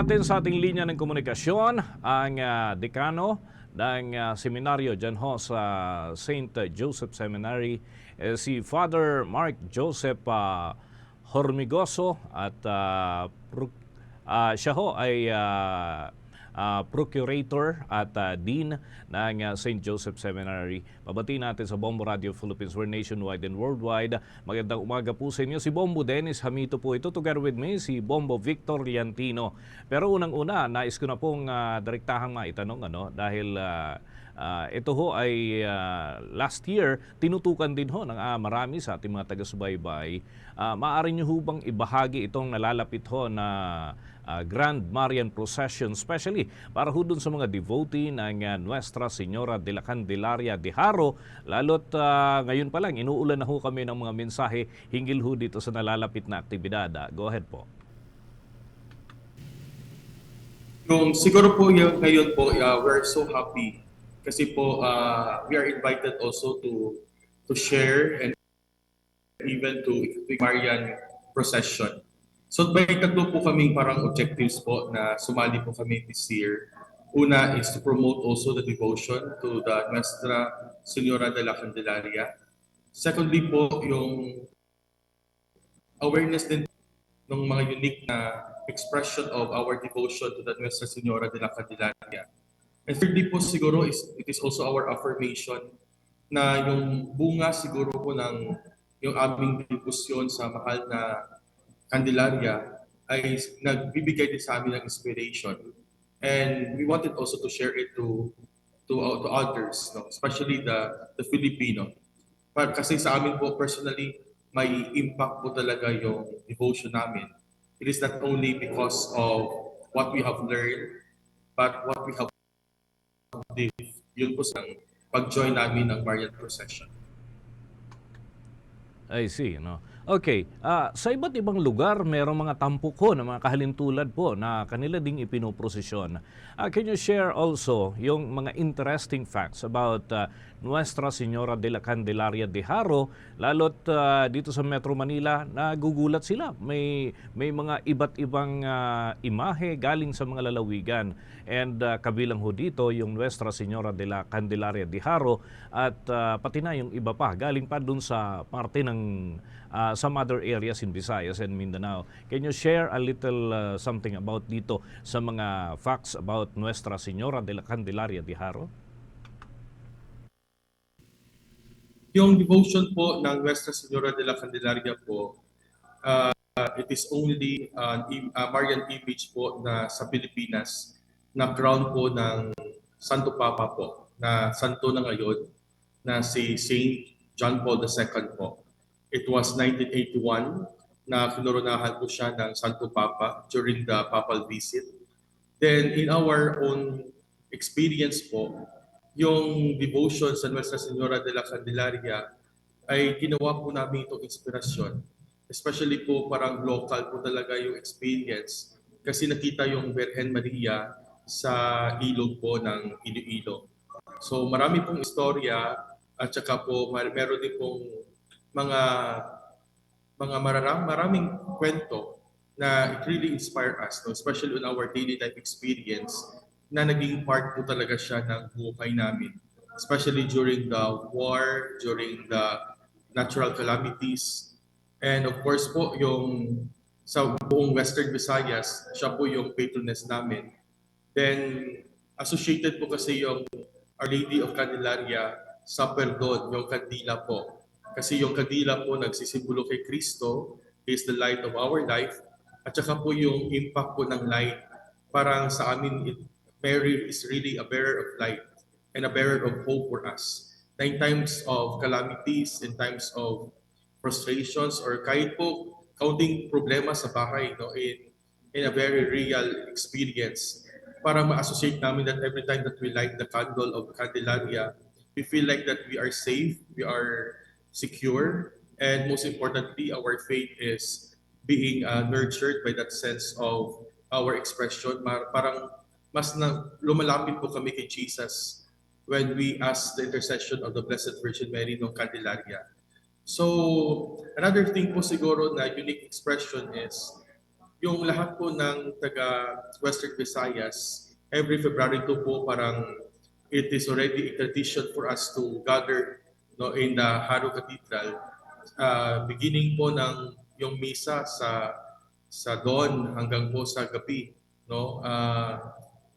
natin sa ating linya ng komunikasyon ang ah, dekano ng ah, seminaryo dyan ho sa St. Joseph Seminary, eh, si Father Mark Joseph ah, Hormigoso at pro- ah, siya ho ay ah, ah, Procurator at ah, Dean ng ah, St. Joseph Seminary. Pabati natin sa Bombo Radio Philippines. We're nationwide and worldwide. Magandang umaga po sa inyo. Si Bombo Dennis Hamito po ito. Together with me, si Bombo Victor Liantino. Pero unang-una, nais ko na pong ah, direktahang maitanong ano, dahil ah, ah, ito ho ay ah, last year, tinutukan din ho ng ah, marami sa ating mga taga-subaybay. Ah, maaari nyo ho bang ibahagi itong nalalapit ho na ah, Grand Marian Procession, especially para ho sa mga devotee ng ah, Nuestra Señora de la Candelaria de Haro, lalo't ah, ngayon pa lang, inuulan na ho kami ng mga mensahe hinggil ho dito sa nalalapit na aktibidad. Ah, Go ahead po. Yung siguro po yung ngayon po, uh, we're so happy kasi po uh, we are invited also to to share and even to the Marian procession. So may tatlo po kaming parang objectives po na sumali po kami this year. Una is to promote also the devotion to the Nuestra Señora de la Candelaria. Secondly po, yung awareness din ng mga unique na expression of our devotion to the Nuestra Señora de la Candelaria. And thirdly po siguro is it is also our affirmation na yung bunga siguro po ng yung aming debosyon sa mahal na Candelaria ay nagbibigay din sa amin ng inspiration. And we wanted also to share it to to, to others, no? especially the the Filipino. But kasi sa amin po personally, may impact po talaga yung devotion namin. It is not only because of what we have learned, but what we have lived. Yun po sa pag-join namin ng Marian Procession. I see, no. Okay, ah, sa iba't ibang lugar, merong mga tampok ho na mga kahalintulad po na kanila ding ipinoprosesyon. Ah, can you share also yung mga interesting facts about ah, Nuestra Señora de la Candelaria de Haro, lalot ah, dito sa Metro Manila, nagugulat sila. May, may mga iba't ibang ah, imahe galing sa mga lalawigan. And ah, kabilang ho dito yung Nuestra Señora de la Candelaria de Haro at ah, pati na yung iba pa, galing pa dun sa parte ng uh, some other areas in Visayas and Mindanao. Can you share a little uh, something about dito sa mga facts about Nuestra Señora de la Candelaria de Haro? Yung devotion po ng Nuestra Señora de la Candelaria po, uh, it is only im- a Marian image po na sa Pilipinas na crown po ng Santo Papa po, na santo na ngayon, na si Saint John Paul II po. It was 1981 na kinoronahan po siya ng Santo Papa during the papal visit. Then in our own experience po, yung devotion sa Nuestra Señora de la Candelaria ay ginawa po namin itong inspirasyon. Especially po parang local po talaga yung experience kasi nakita yung Virgen Maria sa ilog po ng Iloilo. So marami pong istorya at saka po meron din pong mga mga mararang, maraming kwento na it really inspire us, no? especially on our daily life experience na naging part po talaga siya ng buhay namin. Especially during the war, during the natural calamities. And of course po, yung sa buong Western Visayas, siya po yung patroness namin. Then, associated po kasi yung Our Lady of Candelaria sa perdon, yung kandila po. Kasi yung kandila po nagsisimbolo kay Kristo, is the light of our life. At saka po yung impact po ng light, parang sa amin, it, Mary is really a bearer of light and a bearer of hope for us. Na in times of calamities, in times of frustrations, or kahit po kaunting problema sa bahay, no, in, in a very real experience, para ma-associate namin that every time that we light the candle of Candelaria, we feel like that we are safe, we are secure, and most importantly, our faith is being uh, nurtured by that sense of our expression. Parang mas na lumalapit po kami kay Jesus when we ask the intercession of the Blessed Virgin Mary ng Candelaria. So, another thing po siguro na unique expression is yung lahat po ng taga Western Visayas, every February 2 po parang it is already a tradition for us to gather no, in the Haro Cathedral. Uh, beginning po ng yung misa sa sa dawn hanggang po sa gabi. No? Uh,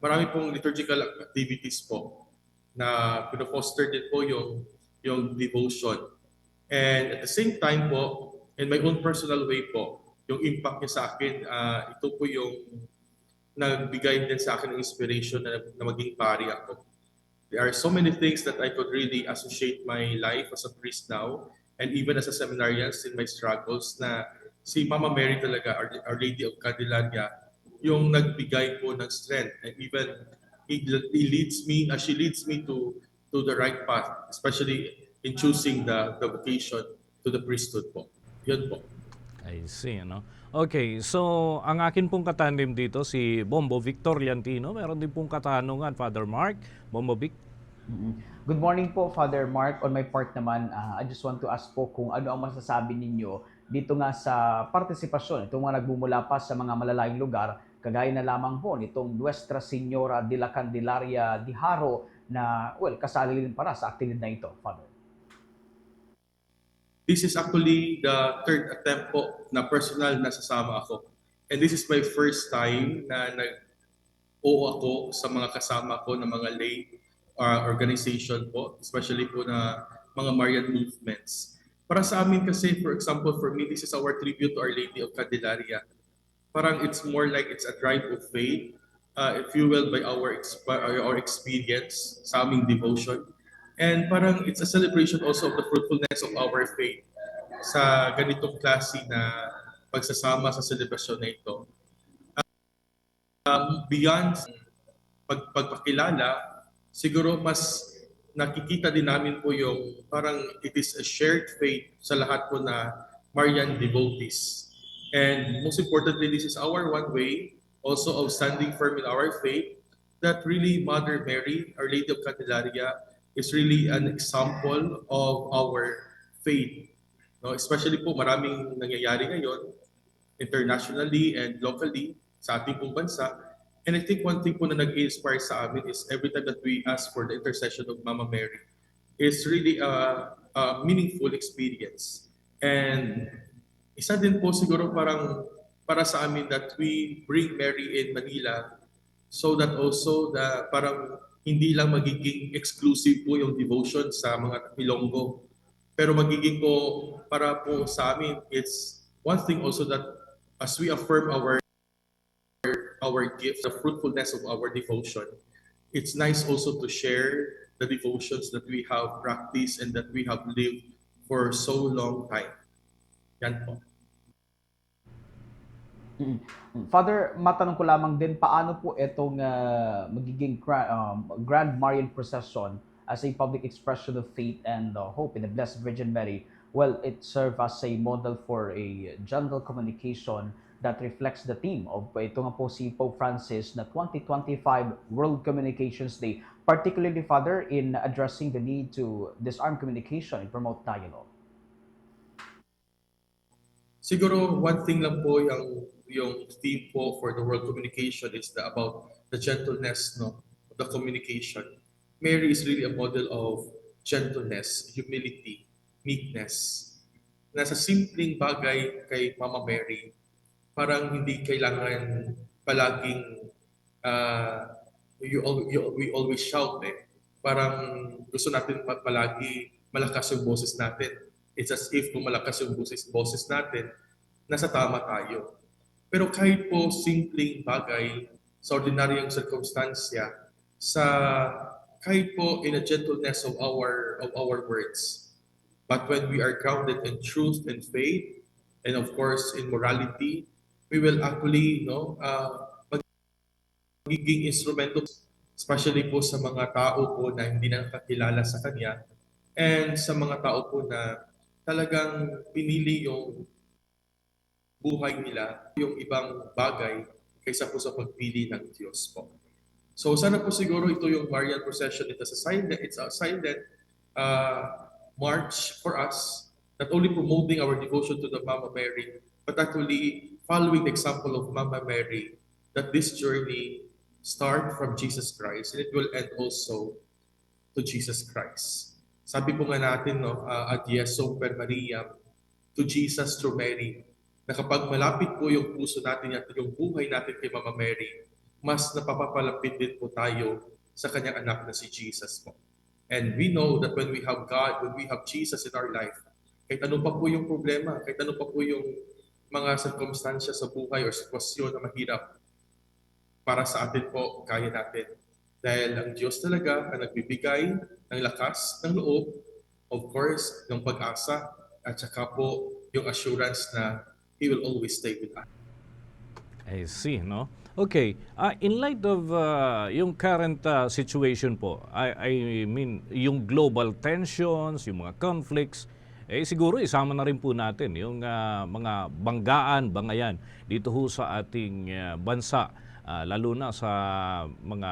marami pong liturgical activities po na pino-foster din po yung, yung devotion. And at the same time po, in my own personal way po, yung impact niya sa akin, ah, ito po yung nagbigay din sa akin ng inspiration na, na maging pari ako. There are so many things that I could really associate my life as a priest now and even as a seminarian in my struggles na si Mama Mary talaga, Our, Lady of Candelaria, yung nagbigay po ng strength and even he leads me, uh, she leads me to to the right path, especially in choosing the, the vocation to the priesthood po. Yun po. I see, ano? Okay, so ang akin pong katandim dito si Bombo Victor Liantino. Meron din pong katanungan, Father Mark. Bombo Vic. Mm. Good morning po, Father Mark. On my part naman, ah, I just want to ask po kung ano ang masasabi ninyo dito nga sa partisipasyon, itong mga nagmumula pa sa mga malalayong lugar, kagaya na lamang po nitong Nuestra Señora de la Candelaria de Haro na, well, kasali rin para sa aktibidad na ito, Father. This is actually the third attempt po na personal na sasama ako. And this is my first time na nag-oo ako sa mga kasama ko na mga lay uh, organization po, especially po na mga Marian movements. Para sa amin kasi, for example, for me, this is our tribute to Our Lady of Candelaria. Parang it's more like it's a drive of faith, uh, if you will, by our, exp- our experience sa aming devotion. And parang it's a celebration also of the fruitfulness of our faith sa ganitong klase na pagsasama sa celebration na ito. Um, beyond pag, pagpakilala, siguro mas nakikita din namin po yung parang it is a shared faith sa lahat po na Marian devotees. And most importantly, this is our one way also of standing firm in our faith that really Mother Mary, Our Lady of Candelaria, is really an example of our faith. No, especially po maraming nangyayari ngayon internationally and locally sa ating pong bansa. And I think one thing po na nag-inspire sa amin is every time that we ask for the intercession of Mama Mary, it's really a, a meaningful experience. And isa din po siguro parang para sa amin that we bring Mary in Manila so that also the parang hindi lang magiging exclusive po yung devotion sa mga Ilonggo. Pero magiging po para po sa amin, it's one thing also that as we affirm our our gift, the fruitfulness of our devotion, it's nice also to share the devotions that we have practiced and that we have lived for so long time. Yan po. Mm. Father, matanong ko lamang din, paano po itong ah, magiging gra- um, Grand Marian Procession as a public expression of faith and uh, hope in the Blessed Virgin Mary? Well, it serves as a model for a general communication that reflects the theme of ito nga po si Pope Francis na 2025 World Communications Day, particularly, Father, in addressing the need to disarm communication and promote dialogue. Siguro one thing lang po yung yung theme po for the world communication is the, about the gentleness no of the communication. Mary is really a model of gentleness, humility, meekness. Nasa simpleng bagay kay Mama Mary, parang hindi kailangan palaging uh, you, you, we always shout eh. Parang gusto natin pa- palagi malakas yung boses natin. It's as if kung malakas yung boses, boses natin, nasa tama tayo. Pero kahit po simpleng bagay sa ordinaryong circumstansya, sa kahit po in a gentleness of our of our words, but when we are grounded in truth and faith, and of course in morality, we will actually no uh, magiging instrumento especially po sa mga tao po na hindi nakakilala sa kanya and sa mga tao po na talagang pinili yung buhay nila, yung ibang bagay kaysa po sa pagpili ng Diyos po. So sana po siguro ito yung Marian procession, it's a silent, it's a silent uh, march for us, not only promoting our devotion to the Mama Mary, but actually following the example of Mama Mary, that this journey start from Jesus Christ and it will end also to Jesus Christ. Sabi po nga natin, no, uh, ad Yeso per Maria, to Jesus through Mary, na kapag malapit po yung puso natin at yung buhay natin kay Mama Mary, mas napapapalapit din po tayo sa kanyang anak na si Jesus po. And we know that when we have God, when we have Jesus in our life, kahit ano pa po yung problema, kahit ano pa po yung mga circumstansya sa buhay o sitwasyon na mahirap, para sa atin po, kaya natin. Dahil ang Diyos talaga ang nagbibigay ng lakas, ng loob, of course, ng pag-asa, at saka po yung assurance na He will always stay with us. I see, no? Okay, ah, in light of ah, yung current ah, situation po, I, I mean, yung global tensions, yung mga conflicts, eh siguro isama na rin po natin yung ah, mga banggaan, bangayan dito ho sa ating ah, bansa, ah, lalo na sa mga,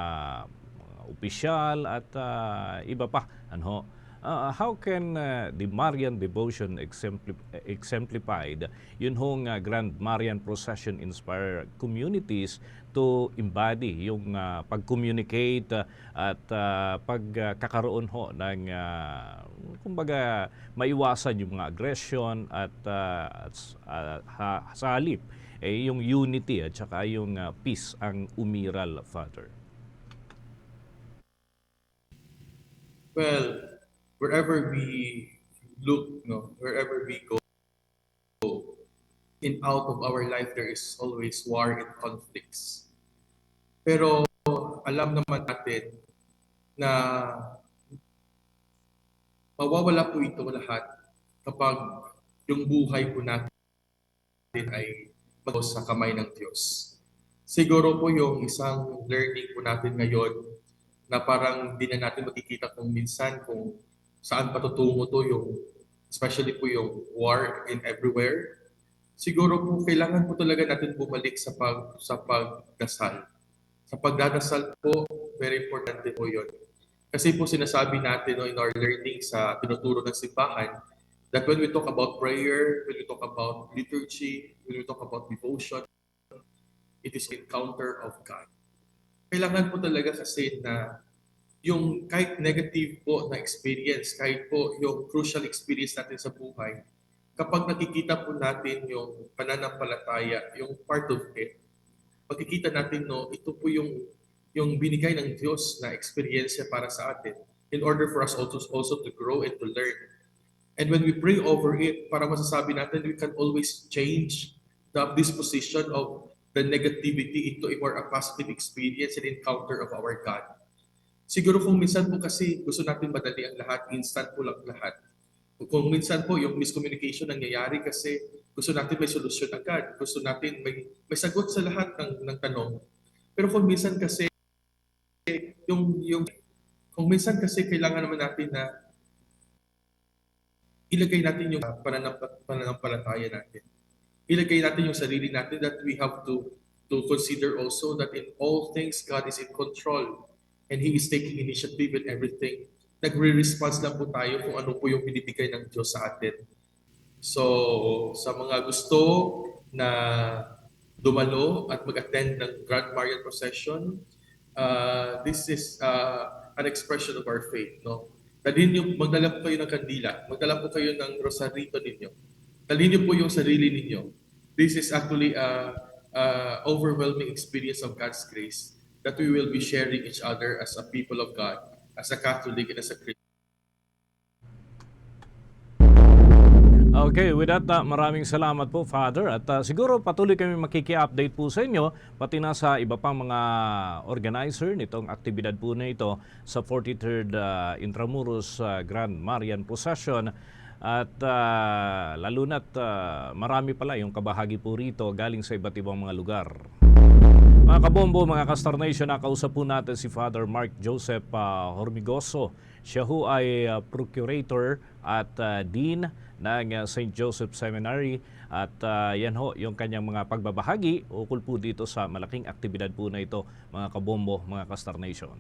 opisyal at ah, iba pa. Ano? Uh, how can uh, the Marian devotion exempli- exemplified yun hong uh, Grand Marian Procession inspire communities to embody yung uh, pag-communicate uh, at uh, pagkakaroon ho ng uh, kumbaga maiwasan yung mga aggression at, uh, uh, sa halip eh, yung unity at saka yung uh, peace ang umiral, Father. Well, wherever we look, no, wherever we go, in out of our life, there is always war and conflicts. Pero alam naman natin na mawawala po ito lahat kapag yung buhay po natin ay bago sa kamay ng Diyos. Siguro po yung isang learning po natin ngayon na parang hindi na natin makikita kung minsan kung saan patutungo to yung especially po yung war in everywhere. Siguro po kailangan po talaga natin bumalik sa pag sa pagdasal. Sa pagdadasal po, very importante po 'yon. Kasi po sinasabi natin no, in our learning sa tinuturo ng simbahan that when we talk about prayer, when we talk about liturgy, when we talk about devotion, it is encounter of God kailangan po talaga kasi na yung kahit negative po na experience, kahit po yung crucial experience natin sa buhay, kapag nakikita po natin yung pananampalataya, yung part of it, makikita natin no, ito po yung yung binigay ng Diyos na experience para sa atin in order for us also, also to grow and to learn. And when we pray over it, para masasabi natin, we can always change the disposition of the negativity into a more a positive experience and encounter of our God. Siguro kung minsan po kasi gusto natin madali ang lahat, instant po lang lahat. Kung minsan po yung miscommunication nangyayari kasi gusto natin may solusyon agad, gusto natin may, may sagot sa lahat ng, ng tanong. Pero kung minsan kasi yung yung kung minsan kasi kailangan naman natin na ilagay natin yung pananamp- pananampalataya natin ilagay natin yung sarili natin that we have to to consider also that in all things God is in control and He is taking initiative in everything. Nagre-response lang po tayo kung ano po yung binibigay ng Diyos sa atin. So, sa mga gusto na dumalo at mag-attend ng Grand Marian Procession, uh, this is uh, an expression of our faith. No? Dalhin niyo, magdala po kayo ng kandila, magdala po kayo ng rosarito ninyo. Dalhin niyo po yung sarili ninyo. This is actually a, a overwhelming experience of God's grace that we will be sharing each other as a people of God, as a Catholic and as a Christian. Okay, with that, uh, maraming salamat po, Father. At uh, siguro patuloy kami makiki-update po sa inyo, pati na sa iba pang mga organizer nitong aktibidad po na ito sa 43rd uh, Intramuros uh, Grand Marian Procession. At uh, lalo na't uh, marami pala yung kabahagi po rito galing sa iba't ibang mga lugar. Mga kabombo, mga Castor Nation, nakausap po natin si Father Mark Joseph uh, Hormigoso. Siya ho ay uh, Procurator at uh, Dean ng St. Joseph Seminary at uh, yan ho yung kanyang mga pagbabahagi ukol po dito sa malaking aktibidad po na ito mga kabombo, mga Castor Nation.